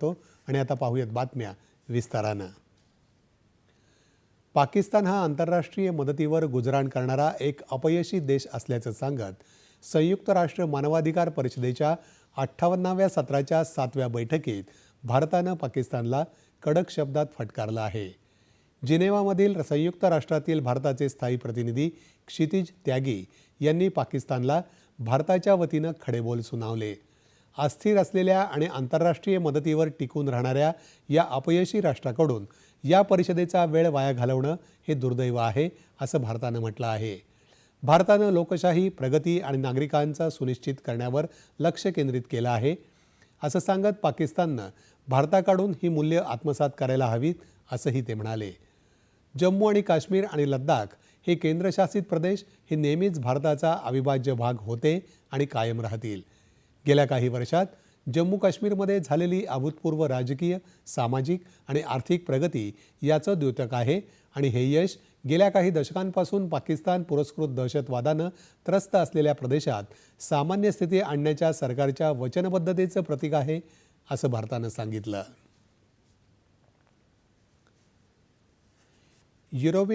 तो आणि आता पाहूयात बातम्या विस्तारानं. पाकिस्तान हा आंतरराष्ट्रीय मदतीवर गुजराण करणारा एक अपयशी देश असल्याचं सांगत संयुक्त राष्ट्र मानवाधिकार परिषदेच्या अठ्ठावन्नाव्या सत्राच्या सातव्या बैठकीत भारतानं पाकिस्तानला कडक शब्दात फटकारलं आहे. जिनेवामधील संयुक्त राष्ट्रातील भारताचे स्थायी प्रतिनिधी क्षितिज त्यागी यांनी पाकिस्तानला भारताच्या वतीनं खडेबोल सुनावले. अस्थिर असलेल्या आणि आंतरराष्ट्रीय मदतीवर टिकून राहणाऱ्या या अपयशी राष्ट्राकडून या परिषदेचा वेळ वाया घालवणं हे दुर्दैव आहे असं भारतानं म्हटलं आहे. भारतानं लोकशाही प्रगती आणि नागरिकांचा सुनिश्चित करण्यावर लक्ष केंद्रित केलं आहे. असं सांगत पाकिस्ताननं भारताकडून ही मूल्य आत्मसात करायला हवीत असंही ते म्हणाले. जम्मू आणि काश्मीर आणि लद्दाख हे केंद्रशासित प्रदेश हे नेहमीच भारताचा अविभाज्य भाग होते आणि कायम राहतील. गेल्या काही वर्षात जम्मू काश्मीरमध्ये झालेली अभूतपूर्व राजकीय सामाजिक आणि आर्थिक प्रगती याचं द्योतक आहे. आणि हे यश गेल्या काही दशकांपासून पाकिस्तान पुरस्कृत दहशतवादानं त्रस्त असलेल्या प्रदेशात सामान्य स्थिती आणण्याच्या सरकारच्या वचनबद्धतेचं प्रतीक आहे असं भारतानं सांगितलं. युरोपियन